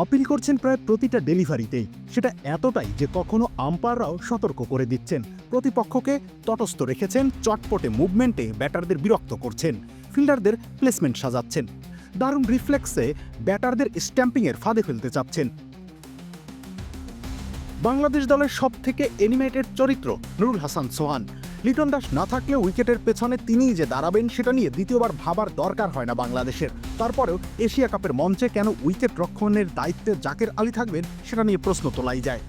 Appeal করছেন প্রায় প্রতিটা ডেলিভারিতেই সেটা এতটাই যে কখনো আম্পায়াররাও সতর্ক করে দিচ্ছেন। প্রতিপক্ষকে তটস্থ রেখেছেন, চটপটে মুভমেন্টে ব্যাটারদের বিরক্ত করছেন। ফিল্ডারদের প্লেসমেন্ট সাজাচ্ছেন। দারুণ রিফ্লেক্সে ব্যাটারদের স্ট্যাম্পিংয়ের ফাঁদে ফেলতে চাচ্ছেন। বাংলাদেশ দলের সব থেকে এনিমেটেড চরিত্র নুরুল হাসান সোহান। লিটন দাস না থাকলে উইকেটের পেছনে তিনিই যে দাঁড়াবেন সেটা নিয়ে দ্বিতীয়বার ভাবার দরকার হয় না বাংলাদেশের। তারপরেও এশিয়া কাপের মঞ্চে কেন উইকেট রক্ষণের দায়িত্বে জাকের আলী থাকবেন সেটা নিয়ে প্রশ্ন তোলাই যায়।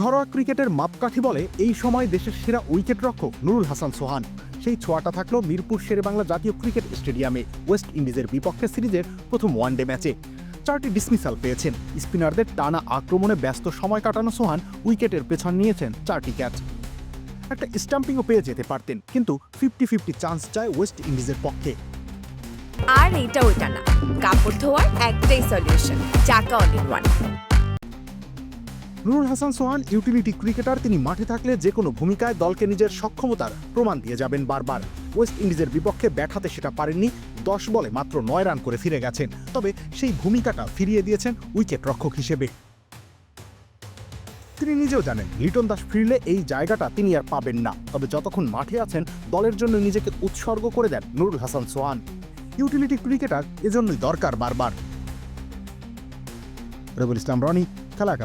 ঘরোয়া ক্রিকেটের মাপকাঠি বলে এই সময় দেশের সেরা উইকেট রক্ষক নুরুল হাসান সোহান। সেই ছোঁয়াটা থাকল মিরপুর শেরেবাংলা জাতীয় ক্রিকেট স্টেডিয়ামে, ওয়েস্ট ইন্ডিজের বিপক্ষে সিরিজের প্রথম ওয়ানডে ম্যাচে। চারটি ডিসমিসাল পেয়েছেন। স্পিনারদের টানা আক্রমণে ব্যস্ত সময় কাটানো সোহান উইকেটের পেছন নিয়েছেন চারটি ক্যাচ একটা স্টাম্পিংও পেয়ে যেতে পারতেন কিন্তু ফিফটি ফিফটি চান্স চায় ওয়েস্ট ইন্ডিজের পক্ষে। আর এটা ওইটা না। কাপড় ধোয়ার একটাই সলিউশন চাকা all in one Nurul Hasan Sohan utility cricketer তিনি মাঠে থাকলে যে কোনো ভূমিকায় দলকে নিজের সক্ষমতার প্রমাণ দিয়ে যাবেন বারবার। ওয়েস্ট ইন্ডিজের বিপক্ষে ব্যাট সেটা পারেননি দশ বলে মাত্র নয় রান করে ফিরে গেছেন। তবে সেই ভূমিকাটা ফিরিয়ে দিয়েছেন উইকেট রক্ষক হিসেবে। তিনি নিজেও জানেন লিটন দাস ফিরলে এই জায়গাটা তিনি আর পাবেন না। তবে যতক্ষণ মাঠে আছেন, দলের জন্য নিজেকে উৎসর্গ করে দেন নুরুল হাসান সোহান। ইউটিলিটি ক্রিকেটার এজন্যই দরকার বারবার। রবুল ইসলাম, রনি, খেলা